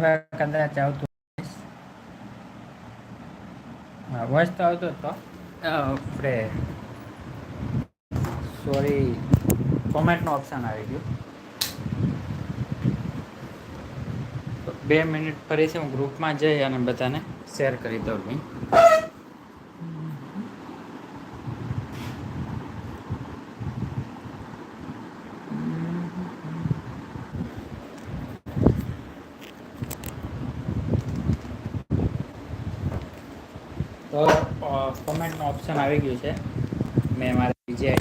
કદાચ આવતું હા વોઇસ તો આવતો જ તો અ, આપણે સોરી કોમેન્ટનો ઓપ્શન આવી ગયું. બે મિનિટ ફરીથી હું ગ્રુપમાં જઈ અને બધાને શેર કરી દઉં લિંક તો કોમેન્ટનો ઓપ્શન આવી ગયું છે. મેં મારા બીજે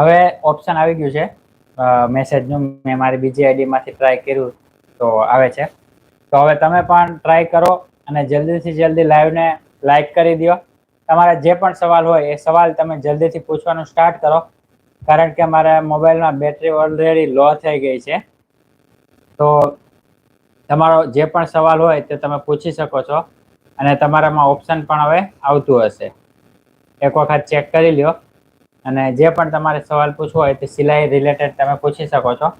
હવે ઓપ્શન આવી ગયું છે. મેસેજનું મેં મારી બીજી આઈડીમાંથી ટ્રાય કર્યું તો આવે છે. તો હવે તમે પણ ટ્રાય કરો અને જલ્દીથી જલ્દી લાઈવને લાઈક કરી દો. તમારા જે પણ સવાલ હોય એ સવાલ તમે જલ્દીથી પૂછવાનું સ્ટાર્ટ કરો. કારણ કે મારા મોબાઈલમાં બેટરી ઓલરેડી લો થઈ ગઈ છે. તો તમારો જે પણ સવાલ હોય તે તમે પૂછી શકો છો. અને તમારામાં ઓપ્શન પણ હવે આવતું હશે. એક વખત ચેક કરી લ્યો. અને જે પણ તમારે સવાલ પૂછવો હોય તે સિલાઈ રિલેટેડ તમે પૂછી શકો છો.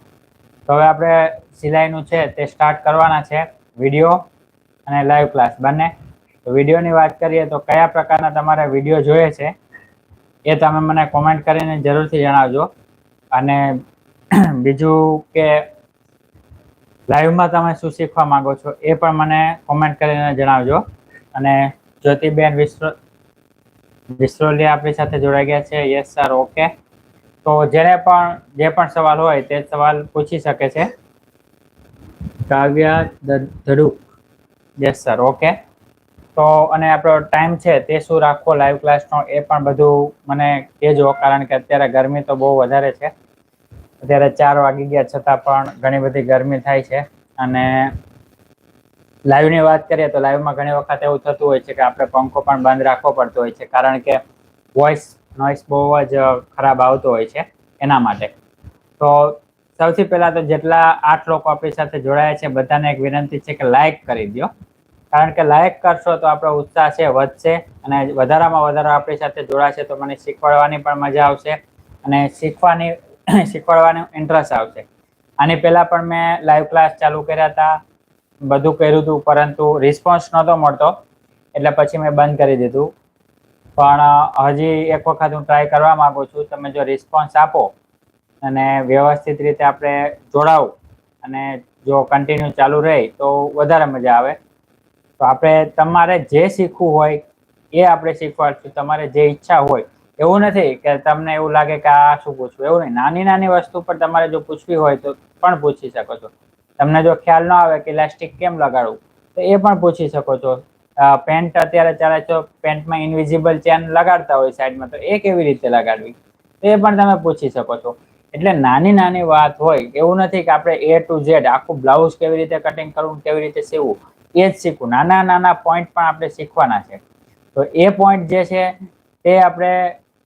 તો હવે આપણે સિલાઈનું છે તે સ્ટાર્ટ કરવાના છે વીડિયો અને લાઈવ ક્લાસ બંને. વિડીયોની વાત કરીએ તો કયા પ્રકારના તમારે વીડિયો જોઈએ છે એ તમે મને કોમેન્ટ કરીને જરૂરથી જણાવજો. અને બીજું કે લાઈવમાં તમે શું શીખવા માંગો છો એ પણ મને કોમેન્ટ કરીને જણાવજો. અને જ્યોતિબેન વિશ્વ વિશ્રોલી આપણી સાથે જોડાઈ ગયા છે. યસ સર ઓકે તો જેને પણ જે પણ સવાલ હોય તે સવાલ પૂછી શકે છે. Kavya Dhaduk. Yes sir okay તો અને આપણો ટાઈમ છે તે શું રાખવો? લાઈવ ક્લાસનો એ પણ બધું મને કહેજો, કારણ કે અત્યારે ગરમી તો બહુ વધારે છે. અત્યારે ચાર વાગી ગયા, છતાં પણ ઘણી બધી ગરમી થાય છે. અને લાઈવની વાત કરીએ તો લાઈવમાં ઘણી વખત એવું થતું હોય છે કે આપણે પંખો પણ બંધ રાખવો પડતો હોય છે, કારણ કે વોઇસ નોઇસ બહુ જ ખરાબ આવતો હોય છે એના માટે. તો સૌથી પહેલા તો જેટલા આઠ લોકો આપણી સાથે જોડાયા છે, બધાને એક વિનંતી છે કે લાઇક કરી દો કારણ કે લાઇક કરશો તો આપણો ઉત્સાહ છે, વધશે અને વધારામાં વધારે આપણી સાથે જોડાશે તો મને શીખવાડવાની પણ મજા આવશે અને શીખવાની, શીખવાડવાની ઇન્ટરેસ્ટ આવશે. આની પહેલા પણ મેં લાઈવ ક્લાસ ચાલુ કર્યા હતા. બધું કર્યું હતું પરંતુ રિસ્પોન્સ નહોતો મળતો. એટલે પછી મેં બંધ કરી દીધું. પણ હજી એક વખત હું ટ્રાય કરવા માગું છું, તમે જો રિસ્પોન્સ આપો અને વ્યવસ્થિત રીતે આપણે જોડાવું અને જો કન્ટિન્યુ ચાલુ રહે તો વધારે મજા આવે. તો આપણે તમારે જે શીખવું હોય એ આપણે શીખવાડશું. તમારે જે ઈચ્છા હોય, એવું નથી કે તમને એવું લાગે કે આ શું પૂછવું, એવું નહીં. નાની નાની વસ્તુ પર તમારે જો પૂછવી હોય તો પણ પૂછી શકો છો. તમને જો ખ્યાલ ન આવે કે ઇલાસ્ટિક કેમ લગાડવું, તો એ પણ પૂછી શકો છો. પેન્ટ અત્યારે ચાલે છે પેન્ટમાં ઇનવિઝિબલ ચેન લગાડતા હોય સાઈડમાં, તો એ કેવી રીતે લગાડવી? તો એ પણ તમે પૂછી શકો છો. એટલે નાની નાની વાત હોય, એવું નથી કે આપણે એ ટુ ઝેડ આખું બ્લાઉઝ કેવી રીતે કટિંગ કરવું કેવી રીતે સીવવું, એ જ શીખવું. નાના નાના પોઈન્ટ પણ આપણે શીખવાના છે. તો એ પોઈન્ટ જે છે, તે આપણે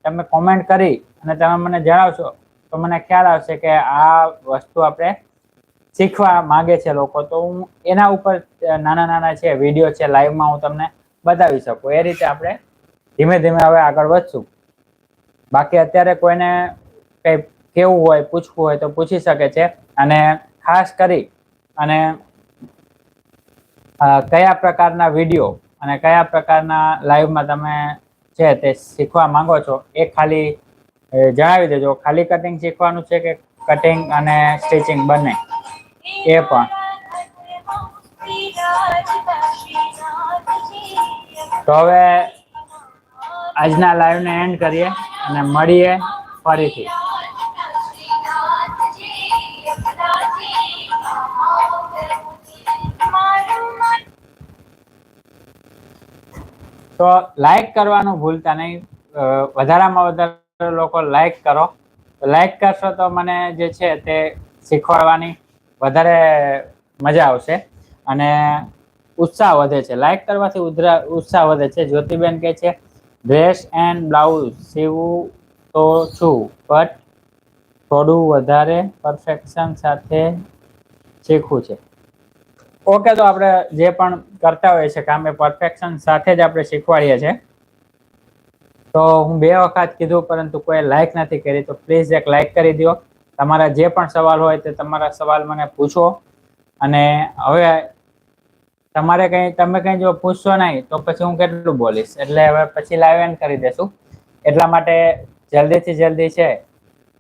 તમે કોમેન્ટ કરી અને તમે મને જણાવશો, તો મને ખ્યાલ આવશે કે આ વસ્તુ આપણે શીખવા માંગે છે લોકો, તો હું એના ઉપર નાના નાના છે વીડિયો છે લાઈવમાં હું તમને બતાવી શકું. એ રીતે આપણે ધીમે ધીમે હવે આગળ વધશું. બાકી અત્યારે કોઈને કંઈ કેવું હોય, પૂછવું હોય તો પૂછી શકે છે. અને ખાસ કરી અને કયા પ્રકારના વીડિયો અને કયા પ્રકારના લાઈવમાં તમે છે તે શીખવા માંગો છો, એ ખાલી જણાવી દેજો. ખાલી કટિંગ શીખવાનું છે કે કટિંગ અને સ્ટિચિંગ બંને? એ પણ. તો હવે આજના લાઈવને એન્ડ કરીએ અને મળીએ ફરીથી. તો લાઈક કરવાનું ભૂલતા નહીં. વધારામાં વધારે લોકો લાઈક કરો. લાઈક કરશો તો મને જે છે તે શીખવાડવાની વધારે મજા આવશે અને ઉત્સાહ વધે છે. લાઈક કરવાથી ઉધરા, ઉત્સાહ વધે છે. જ્યોતિબેન કહે છે ડ્રેસ એન્ડ બ્લાઉઝ સીવું તો છું બટ થોડું વધારે પરફેક્શન સાથે શીખવું છે. ઓકે તો આપણે જે પણ કરતા હોઈએ છીએ કામ, એ પરફેક્શન સાથે જ આપણે શીખવાડીએ છીએ. તો હું બે વખત કીધું, પરંતુ કોઈ લાઇક નથી કરી, તો પ્લીઝ એક લાઇક કરી દો તમારા જે પણ સવાલ હોય તે તમારા સવાલ મને પૂછો. અને હવે તમારે કઈ, તમે કઈ જો પૂછશો નહીં, તો પછી હું કેટલું બોલીશ? એટલે હવે પછી લાઈવ એન્ડ કરી દેશું. એટલા માટે જલ્દીથી જલ્દી છે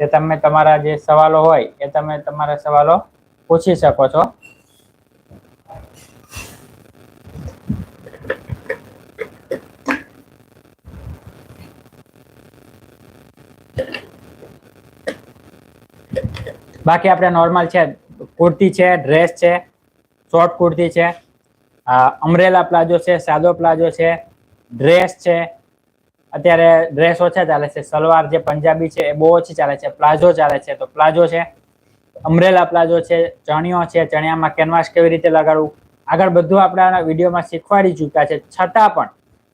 કે તમે તમારા જે સવાલો હોય, એ તમે તમારા સવાલો પૂછી શકો છો. બાકી આપણે નોર્મલ છે, કુર્તી છે ડ્રેસ છે શોર્ટ કુર્તી છે અમરેલા પ્લાઝો છે, સાદો પ્લાઝો છે ડ્રેસ છે, અત્યારે ડ્રેસ ઓછા ચાલે છે, સલવાર જે પંજાબી છે, એ બહુ ઓછી ચાલે છે, પ્લાઝો ચાલે છે, તો પ્લાઝો છે અમરેલા પ્લાઝો છે, ચણિયો છે, ચણિયામાં કેનવાસ કેવી રીતે લગાડવું, આગળ બધું આપણા વિડીયોમાં શીખવાડી ચૂક્યા છે, છતાં પણ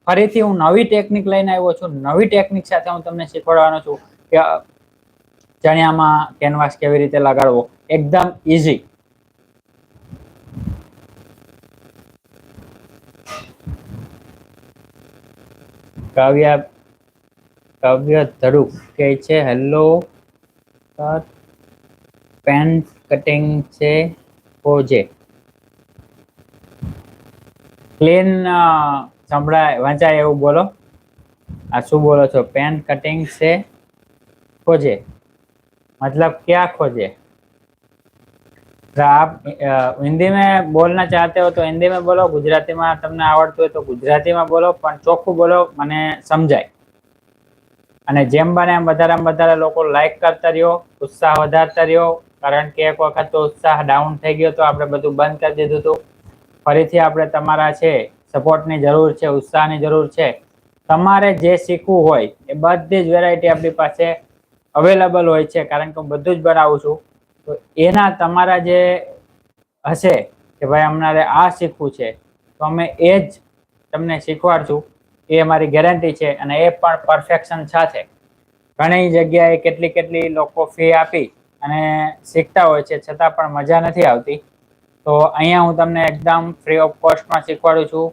ફરીથી હું નવી ટેકનિક લઈને આવ્યો છું, નવી ટેકનિક સાથે હું તમને શીખવાડવાનો છું કે ચણિયામાં કેનવાસ કેવી રીતે લગાડવો? એકદમ ઇઝી કાવ્યા, કાવ્ય ધડુક કે છે હેલો પેન્ટ કટિંગ છે કોજે ક્લીન સંભળાય, વાંચાય એવું બોલો. આ શું બોલો છો? પેન કટિંગ છે खोजे मतलब क्या खोजे आप हिंदी में बोलना चाहते हो तो हिंदी में बोलो ગુજરાતીમાં તમને આવડતું હોય તો ગુજરાતીમાં બોલો પણ ચોખ્ખું બોલો મને સમજાય અને જેમ બને એમ વધારે વધારે લોકો લાઈક કરતા રહ્યો ઉત્સાહ વધારતા રહ્યો કારણ કે એક વખત તો ઉત્સાહ ડાઉન થઈ ગયો તો આપણે બધું બંધ કરી દીધું હતું ફરીથી આપણે તમારા છે સપોર્ટની જરૂર છે ઉત્સાહની જરૂર છે તમારે જે શીખવું હોય એ બધી જ વેરાયટી આપણી પાસે અવેલેબલ હોય છે, કારણ કે હું બધું જ બનાવું છું. તો એના તમારા જે હશે કે ભાઈ અમારે આ શીખવું છે, તો અમે એ જ તમને શીખવાડશું. એ અમારી ગેરંટી છે અને એ પણ પરફેક્શન સાથે. ઘણી જગ્યાએ કેટલી કેટલી લોકો ફી આપી અને શીખતા હોય છે, છતાં પણ મજા નથી આવતી. તો અહીંયા હું તમને એકદમ ફ્રી ઓફ કોસ્ટમાં શીખવાડું છું.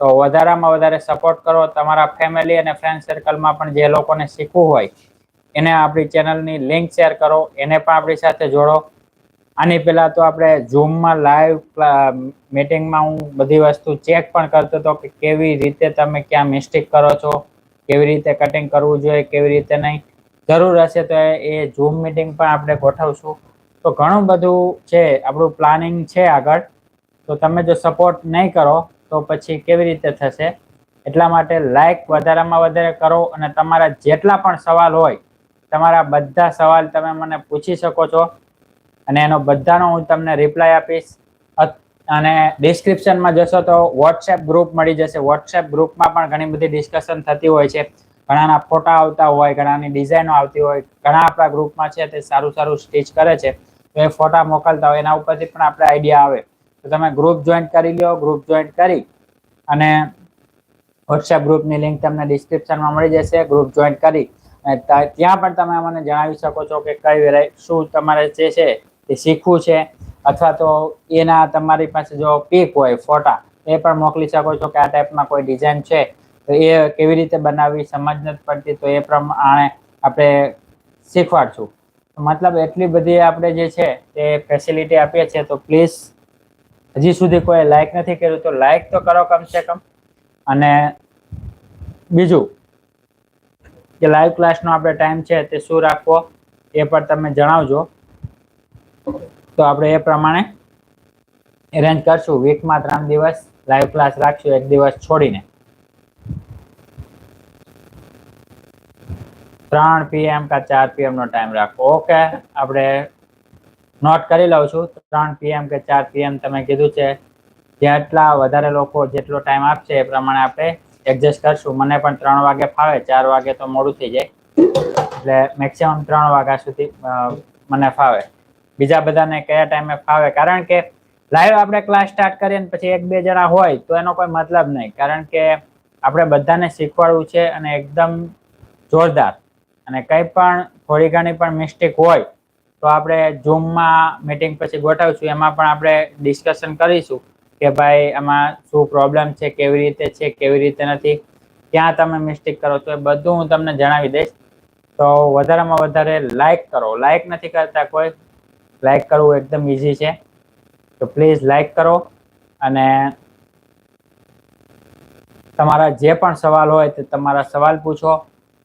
તો વધારામાં વધારે સપોર્ટ કરો તમારા ફેમિલી અને ફ્રેન્ડ સર્કલમાં પણ જે લોકોને શીખવું હોય એને આપણી ચેનલની લિંક શેર કરો, એને પણ આપણી સાથે જોડો. આની પહેલાં તો આપણે ઝૂમમાં લાઈવ મિટિંગમાં હું બધી વસ્તુ ચેક પણ કરતો હતો કે કેવી રીતે તમે ક્યાં મિસ્ટેક કરો છો, કેવી રીતે કટિંગ કરવું જોઈએ, કેવી રીતે નહીં. જરૂર હશે તો એ ઝૂમ મિટિંગ પણ આપણે ગોઠવશું. તો ઘણું બધું છે, આપણું પ્લાનિંગ છે આગળ. તો તમે જો સપોર્ટ નહીં કરો, તો પછી કેવી રીતે થશે? એટલા માટે લાઈક વધારામાં વધારે કરો અને તમારા જેટલા પણ સવાલ હોય તમારા બધા સવાલ તમે મને પૂછી શકો છો અને એનો બધાનો હું તમને રિપ્લાય આપીશ. અને ડિસ્ક્રિપ્શનમાં જશો તો વોટ્સએપ ગ્રુપ મળી જશે. વોટ્સએપ ગ્રુપમાં પણ ઘણી બધી ડિસ્કશન થતી હોય છે. ઘણાના ફોટા આવતા હોય, ઘણાની ડિઝાઇનો આવતી હોય. ઘણા આપણા ગ્રુપમાં છે તે સારું સારું સ્ટીચ કરે છે. તો એ ફોટા મોકલતા હોય, એના ઉપરથી પણ આપણે આઈડિયા આવે. તો તમે ગ્રુપ જોઈન કરી લો ગ્રુપ જોઈન કરી અને વોટ્સએપ ગ્રુપની લિંક તમને ડિસ્ક્રિપ્શનમાં મળી જશે. ગ્રુપ જોઈન કરી ત્યાં પણ તમે મને જણાવી શકો છો કે કઈ વેરાય, શું તમારે જે છે તે શીખવું છે, અથવા તો એના તમારી પાસે જો પીક હોય, ફોટા, એ પણ મોકલી શકો છો કે આ ટાઈપમાં કોઈ ડિઝાઇન છે, તો એ કેવી રીતે બનાવવી સમજ નથી પડતી, તો એ પ્રમાણે આપણે શીખવાડશું. મતલબ એટલી બધી આપણે જે છે તે ફેસિલિટી આપીએ છીએ, તો પ્લીઝ હજી સુધી કોઈ લાઈક નથી કર્યું, તો લાઈક તો કરો કમસે કમ. અને બીજું કે લાઈવ ક્લાસનો આપણે ટાઈમ છે તે શું રાખવો એ પણ તમે જણાવજો. તો આપણે એ પ્રમાણે એરેન્જ કરશું. વીકમાં ત્રણ દિવસ લાઈવ ક્લાસ રાખશું. એક દિવસ છોડીને. ત્રણ પીએમ કા ચાર પીએમ નો ટાઈમ રાખો. ઓકે આપણે નોટ કરી લઉં છું. ત્રણ પીએમ કે ચાર પીએમ તમે કીધું છે. જેટલા વધારે લોકો જેટલો ટાઈમ આપશે એ પ્રમાણે આપણે એડજસ્ટ કરશું. મને પણ ત્રણ વાગે ફાવે, ચાર વાગે તો મોડું થઈ જાય. એટલે મેક્સિમમ ત્રણ વાગ્યા સુધી મને ફાવે. બીજા બધાને કયા ટાઈમે ફાવે? કારણ કે લાઈવ આપણે ક્લાસ સ્ટાર્ટ કરીએ ને પછી એક બે જણા હોય, તો એનો કોઈ મતલબ નહીં. કારણ કે આપણે બધાને શીખવાડવું છે અને એકદમ જોરદાર. અને કંઈ પણ થોડી ઘણી પણ મિસ્ટેક હોય, તો આપણે ઝૂમમાં મિટિંગ પછી ગોઠવશું. એમાં પણ આપણે ડિસ્કશન કરીશું. કે ભાઈ આમાં શું પ્રોબ્લેમ છે, કેવી રીતે છે, કેવી રીતે નથી. ક્યાં તમે મિસ્ટેક કરો છો એ બધું હું તમને જણાવી દઈશ. તો વધારેમાં વધારે લાઇક કરો. લાઇક નથી કરતા કોઈ. લાઇક કરવું એકદમ ઇઝી છે. તો પ્લીઝ લાઇક કરો અને તમારા જે પણ સવાલ હોય તે તમારા સવાલ પૂછો.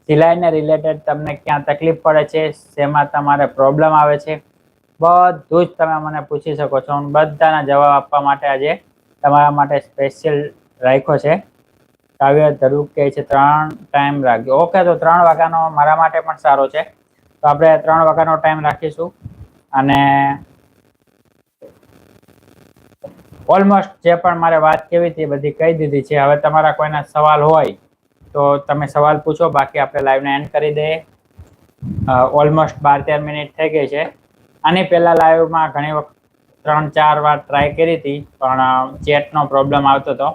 સિલાઈને રિલેટેડ તમને ક્યાં તકલીફ પડે છે, શેમાં તમારે પ્રોબ્લેમ આવે છે બધું જ તમે મને પૂછી શકો છો. હું બધાના જવાબ આપવા માટે આજે તમારા માટે સ્પેશિયલ રાખ્યો છે. કાવ્ય ધરૂપ કહે છે, ત્રણ ટાઈમ રાખ્યો. ઓકે, તો ત્રણ વાગ્યાનો મારા માટે પણ સારો છે. તો આપણે ત્રણ વાગ્યાનો ટાઈમ રાખીશું. અને ઓલમોસ્ટ જે પણ મારે વાત કેવી હતી બધી કહી દીધી છે. હવે તમારા કોઈના સવાલ હોય તો તમે સવાલ પૂછો. બાકી આપણે લાઈવને એન્ડ કરી દઈએ. ઓલમોસ્ટ બાર તેર મિનિટ થઈ ગઈ છે. આની પહેલાં લાઈવમાં ઘણી વખત ત્રણ, ચાર વાર ટ્રાય કરી હતી, પણ ચેટનો પ્રોબ્લેમ આવતો હતો.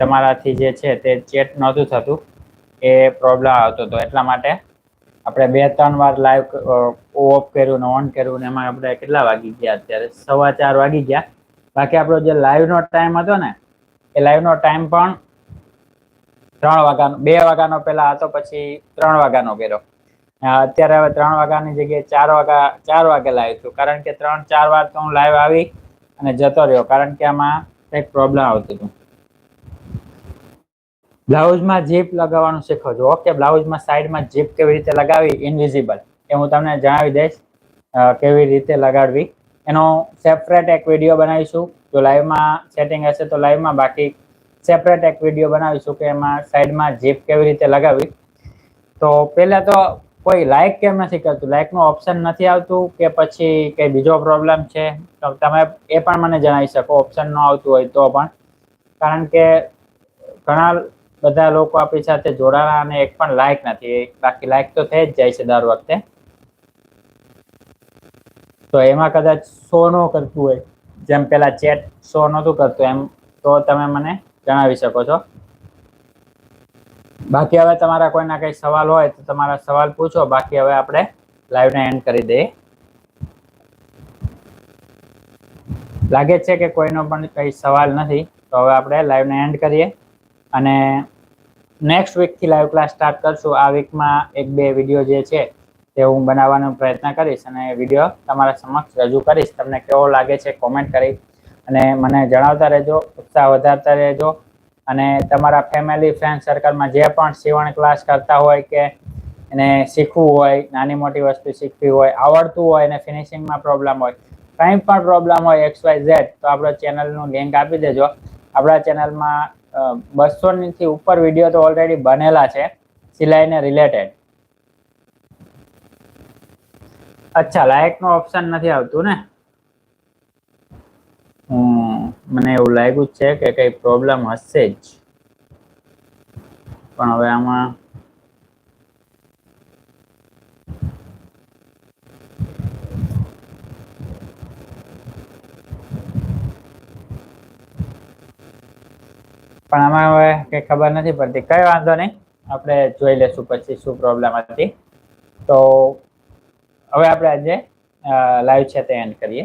તમારાથી જે છે તે ચેટ નહોતું થતું. એ પ્રોબ્લેમ આવતો હતો. એટલા માટે આપણે બે, ત્રણ વાર લાઈવ ઓફ કર્યું ને ઓન કર્યું ને એમાં આપણે કેટલા વાગી ગયા અત્યારે? સવા ચાર વાગી ગયા. બાકી આપણો જે લાઈવનો ટાઈમ હતો ને, એ લાઈવનો ટાઈમ પણ ત્રણ વાગ્યાનો બે વાગ્યાનો પહેલાં હતો, પછી ત્રણ વાગ્યાનો કર્યો. અત્યારે હવે ત્રણ વાગ્યાની જગ્યાએ ચાર વાગ્યા, ચાર વાગે લાવ્યું છું. કારણ કે ત્રણ, ચાર વાર તો હું લાઈવ આવી અને જતો રહ્યો. કારણ કે આમાં કંઈક પ્રોબ્લેમ આવતું હતું. બ્લાઉઝમાં જીપ લગાવવાનું શીખો છો ઓકે, બ્લાઉઝમાં સાઈડમાં જીપ કેવી રીતે લગાવી ઇનવિઝિબલ એ હું તમને જણાવી દઈશ કેવી રીતે લગાડવી. એનો સેપરેટ એક વીડિયો બનાવીશું. જો લાઈવમાં સેટિંગ હશે તો લાઈવમાં બાકી સેપરેટ એક વીડિયો બનાવીશું કે એમાં સાઈડમાં જીપ કેવી રીતે લગાવી તો પહેલાં તો કોઈ લાઇક કેમ નથી કરતું? લાઇકનું ઓપ્શન નથી આવતું કે પછી કંઈ બીજો પ્રોબ્લેમ છે? તો તમે એ પણ મને જણાવી શકો ઓપ્શન ન આવતું હોય તો પણ. કારણ કે ઘણા બધા લોકો આપણી સાથે જોડાણા અને એક પણ લાઇક નથી. બાકી લાઇક તો થઈ જ જાય છે દર વખતે. તો એમાં કદાચ શો ન કરતું હોય. જેમ પેલા ચેટ શો નહોતું કરતું એમ, તો તમે મને જણાવી શકો છો. બાકી હવે તમારા કોઈના કંઈ સવાલ હોય તો તમારા સવાલ પૂછો. બાકી હવે આપણે લાઈવને એન્ડ કરી દઈએ. લાગે છે કે કોઈનો પણ કંઈ સવાલ નથી, તો હવે આપણે લાઈવને એન્ડ કરીએ. અને નેક્સ્ટ વીકથી લાઈવ ક્લાસ સ્ટાર્ટ કરશું. આ વીકમાં એક બે વીડિયો જે છે તે હું બનાવવાનો પ્રયત્ન કરીશ અને વીડિયો તમારા સમક્ષ રજૂ કરીશ. તમને કેવો લાગે છે કોમેન્ટ કરી. અને મને જણાવતા રહેજો, ઉત્સાહ વધારતા રહેજો. અને તમારા ફેમિલી ફ્રેન્ડ સર્કલમાં જે પણ સીવણ ક્લાસ કરતા હોય કે એને શીખવું હોય, નાની મોટી વસ્તુ શીખવી હોય, આવડતું હોય અને ફિનિશિંગમાં પ્રોબ્લેમ હોય, કંઈ પણ પ્રોબ્લેમ હોય એક્સ વાય ઝેડ તો આપણો ચેનલનું લિંક આપી દેજો. આપણા ચેનલમાં બસોથી ઉપર વીડિયો તો ઓલરેડી બનેલા છે, સિલાઈને રિલેટેડ અચ્છા લાયક ઓપ્શન નથી આવતું ને? મને એવું લાગ્યું છે કે કઈ પ્રોબ્લેમ હશે જ. પણ હવે આમાં પણ આમાં હવે કઈ ખબર નથી પડતી. કઈ વાંધો નહીં. આપણે જોઈ લેશું પછી શું પ્રોબ્લેમ હતી. તો હવે આપણે આજે લાઈવ છે તે એન્ડ કરીએ.